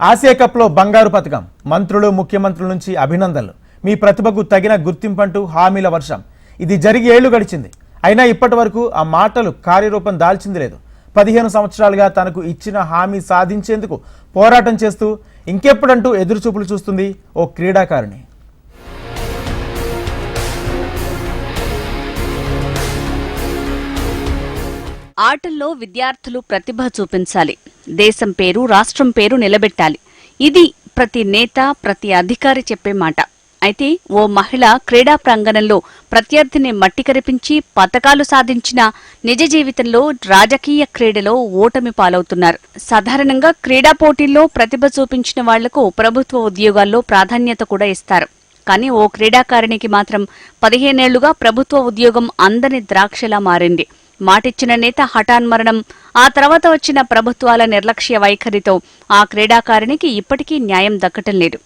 Asia కప్లో బంగారు పథకం మంత్రులు ముఖ్యమంత్రుల నుంచి అభినందనలు. మీ ప్రతిభకు తగిన గుర్తింపంటూ హామీల వర్షం. ఇది జరిగి ఏళ్ళు గడిచింది. అయినా ఇప్పటి వరకు ఆ మాటలు కార్యరూపం దాల్చింది లేదు. పదిహేను సంవత్సరాలుగా తనకు ఇచ్చిన హామీ సాధించేందుకు పోరాటం చేస్తూ ఇంకెప్పుడంటూ ఎదురుచూపులు చూస్తుంది ఓ క్రీడాకారిణి. ఆటల్లో విద్యార్థులు ప్రతిభ చూపించాలి. దేశం పేరు రాష్ట్రం పేరు నిలబెట్టాలి. ఇది ప్రతి నేత ప్రతి అధికారి చెప్పే మాట. అయితే ఓ మహిళ క్రీడా ప్రాంగణంలో ప్రత్యర్థిని మట్టి కరిపించి పతకాలు సాధించిన నిజ జీవితంలో రాజకీయ క్రీడలో ఓటమి పాలవుతున్నారు. సాధారణంగా క్రీడా పోటీల్లో ప్రతిభ చూపించిన వాళ్ళకు ప్రభుత్వ ఉద్యోగాల్లో ప్రాధాన్యత కూడా ఇస్తారు. కానీ ఓ క్రీడాకారిణికి మాత్రం పదిహేనేళ్ళుగా ప్రభుత్వ ఉద్యోగం అందని ద్రాక్షలా మారింది. మాటిచ్చిన నేత హఠాన్మరణం ఆ తర్వాత వచ్చిన ప్రభుత్వాల నిర్లక్ష్య వైఖరితో ఆ క్రీడాకారిణికి ఇప్పటికీ న్యాయం దక్కటం లేదు.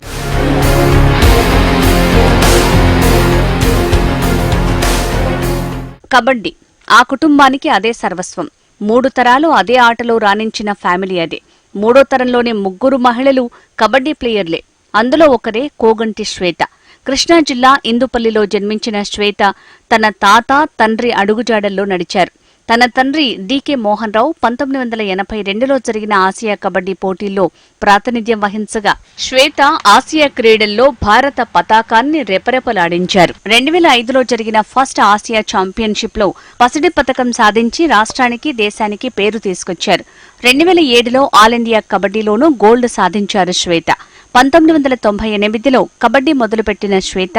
కబడ్డీ ఆ కుటుంబానికి అదే సర్వస్వం. మూడు తరాలు అదే ఆటలో రాణించిన ఫ్యామిలీ అదే. మూడో తరంలోని ముగ్గురు మహిళలు కబడ్డీ ప్లేయర్లే. అందులో ఒకరే కోగంటి శ్వేత. కృష్ణా జిల్లా ఇందుపల్లిలో జన్మించిన శ్వేత తన తాత తండ్రి అడుగుజాడల్లో నడిచారు. తన తండ్రి డీకే మోహన్ రావు పంతొమ్మిది వందల ఎనభై రెండులో జరిగిన ఆసియా కబడ్డీ పోటీల్లో ప్రాతినిధ్యం వహించగా శ్వేత ఆసియా క్రీడల్లో భారత పతాకాన్ని రెపరెపలాడించారు. రెండు వేల ఐదులో జరిగిన ఫస్ట్ ఆసియా ఛాంపియన్షిప్లో పసిడి పథకం సాధించి రాష్ట్రానికి దేశానికి పేరు తీసుకొచ్చారు. రెండు వేల ఏడులో ఆల్ ఇండియా కబడ్డీలోనూ గోల్డ్ సాధించారు శ్వేత. పంతొమ్మిది వందల తొంభై ఎనిమిదిలో కబడ్డీ మొదలుపెట్టిన శ్వేత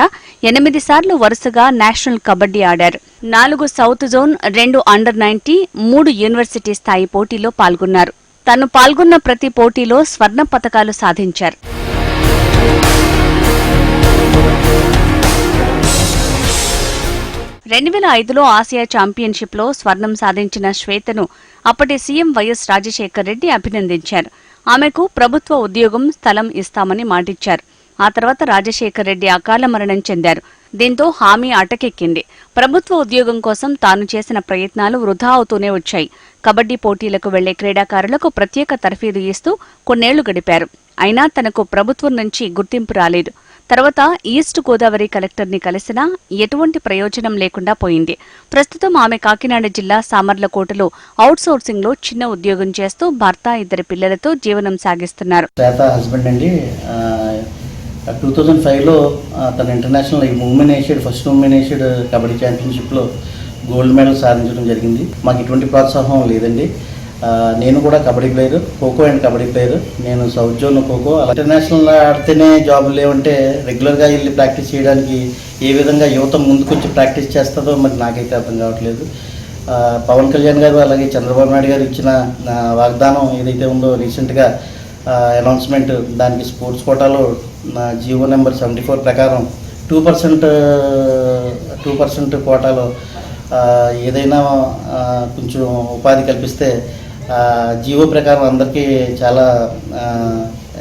ఎనిమిది సార్లు వరుసగా నేషనల్ కబడ్డీ ఆడారు. నాలుగు సౌత్ జోన్ రెండు అండర్ నైన్టీ మూడు యూనివర్సిటీ స్థాయి పోటీలో పాల్గొన్నారు. తను పాల్గొన్న ప్రతి పోటీలో స్వర్ణ పతకాలు సాధించారు. రెండు వేల ఐదులో ఆసియా ఛాంపియన్షిప్లో స్వర్ణం సాధించిన శ్వేతను అప్పటి సీఎం వైఎస్ రాజశేఖర్ రెడ్డి అభినందించారు. ఆమెకు ప్రభుత్వ ఉద్యోగం స్థలం ఇస్తామని మాటిచ్చారు. ఆ తర్వాత రాజశేఖర్ రెడ్డి అకాల మరణం చెందారు. దీంతో హామీ అటకెక్కింది. ప్రభుత్వ ఉద్యోగం కోసం తాను చేసిన ప్రయత్నాలు వృధా అవుతూనే వచ్చాయి. కబడ్డీ పోటీలకు వెళ్ళే క్రీడాకారులకు ప్రత్యేక తర్ఫీదు ఇస్తూ కొన్నేళ్ళు గడిపారు. అయినా తనకు ప్రభుత్వం నుంచి గుర్తింపు రాలేదు. తర్వాత ఈస్ట్ గోదావరి కలెక్టర్ని కలిసినా ఎటువంటి ప్రయోజనం లేకుండా పోయింది. ప్రస్తుతం ఆమె కాకినాడ జిల్లా సామర్లకోటలో అవుట్సోర్సింగ్లో చిన్న ఉద్యోగం చేస్తూ భర్త ఇద్దరు పిల్లలతో జీవనం సాగిస్తున్నారు. హస్బెండ్ అండి. టూ థౌజండ్ ఫైవ్లో తన international women Asiad first women Asiad kabaddi ఛాంపియన్షిప్లో gold medal సాధించడం జరిగింది. మాకు ఎటువంటి ప్రోత్సాహం లేదండి. నేను కూడా kabaddi player kho-kho and kabaddi player నేను సౌత్ జోన్ ఖోఖో అలా ఇంటర్నేషనల్ ఆడితేనే జాబులు లేవంటే రెగ్యులర్గా వెళ్ళి ప్రాక్టీస్ చేయడానికి ఏ విధంగా యువత ముందుకొచ్చి ప్రాక్టీస్ చేస్తుందో మరి నాకైతే అర్థం కావట్లేదు. పవన్ కళ్యాణ్ గారు అలాగే చంద్రబాబు నాయుడు గారు ఇచ్చిన వాగ్దానం ఏదైతే ఉందో రీసెంట్గా అనౌన్స్మెంట్ దానికి స్పోర్ట్స్ కోటాలో నా G O number seventy four ప్రకారం టూ పర్సెంట్ టూ పర్సెంట్ కోటాలో ఏదైనా కొంచెం ఉపాధి కల్పిస్తే జీవో ప్రకారం అందరికీ చాలా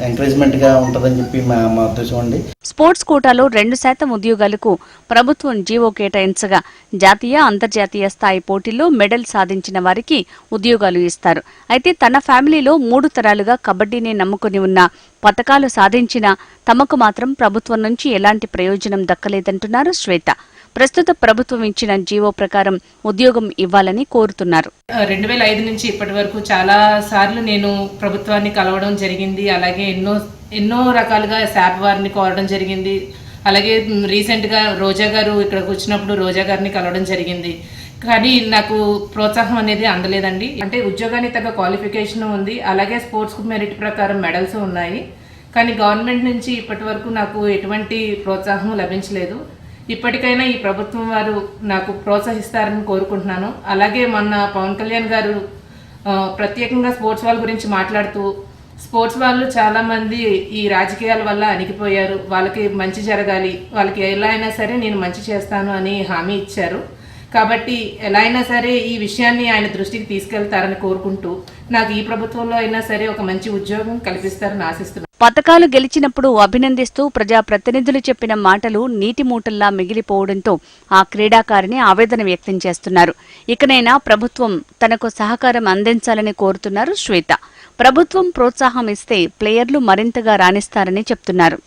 ఎంకరేజ్మెంట్గా ఉంటుందని చెప్పి మా మా ఉద్దేశం అండి. స్పోర్ట్స్ కోటాలో రెండు శాతం ఉద్యోగాలకు ప్రభుత్వం జీవో కేటాయించగా జాతీయ అంతర్జాతీయ స్థాయి పోటీల్లో మెడల్ సాధించిన వారికి ఉద్యోగాలు ఇస్తారు. అయితే తన ఫ్యామిలీలో మూడు తరాలుగా కబడ్డీనే నమ్ముకుని ఉన్న పథకాలు సాధించిన తమకు మాత్రం ప్రభుత్వం నుంచి ఎలాంటి ప్రయోజనం దక్కలేదంటున్నారు శ్వేత. ప్రస్తుత ప్రభుత్వం ఇచ్చిన జీవో ప్రకారం ఉద్యోగం ఇవ్వాలని కోరుతున్నారు. రెండు వేల ఐదు నుంచి ఇప్పటి వరకు చాలా సార్లు నేను ప్రభుత్వాన్ని కలవడం జరిగింది. అలాగే ఎన్నో ఎన్నో రకాలుగా శాప్ వారిని కోరడం జరిగింది. అలాగే రీసెంట్గా రోజా గారు ఇక్కడికి వచ్చినప్పుడు రోజా గారిని కలవడం జరిగింది. కానీ నాకు ప్రోత్సాహం అనేది అందలేదండి. అంటే ఉద్యోగానికి తగ్గ క్వాలిఫికేషన్ ఉంది. అలాగే స్పోర్ట్స్ మెరిట్ ప్రకారం మెడల్స్ ఉన్నాయి. కానీ గవర్నమెంట్ నుంచి ఇప్పటి వరకు నాకు ఎటువంటి ప్రోత్సాహం లభించలేదు. ఇప్పటికైనా ఈ ప్రభుత్వం వారు నాకు ప్రోత్సహిస్తారని కోరుకుంటున్నాను. అలాగే మొన్న పవన్ కళ్యాణ్ గారు ప్రత్యేకంగా స్పోర్ట్స్ వాళ్ళ గురించి మాట్లాడుతూ స్పోర్ట్స్ వాళ్ళు చాలామంది ఈ రాజకీయాల వల్ల అణిగిపోయారు. వాళ్ళకి మంచి జరగాలి. వాళ్ళకి ఎలా అయినా సరే నేను మంచి చేస్తాను అని హామీ ఇచ్చారు. కాబట్టి ఎలా అయినా సరే ఈ విషయాన్ని ఆయన దృష్టికి తీసుకెళ్తారని కోరుకుంటూ నాకు ఈ ప్రభుత్వంలో అయినా సరే ఒక మంచి ఉద్యోగం కల్పిస్తారని ఆశిస్తున్నాను. పథకాలు గెలిచినప్పుడు అభినందిస్తూ ప్రజాప్రతినిధులు చెప్పిన మాటలు నీటి మూటల్లా మిగిలిపోవడంతో ఆ క్రీడాకారిణి ఆవేదన వ్యక్తం చేస్తున్నారు. ఇకనైనా ప్రభుత్వం తనకు సహకారం అందించాలని కోరుతున్నారు శ్వేత. ప్రభుత్వం ప్రోత్సాహం ఇస్తే ప్లేయర్లు మరింతగా రాణిస్తారని చెప్తున్నారు.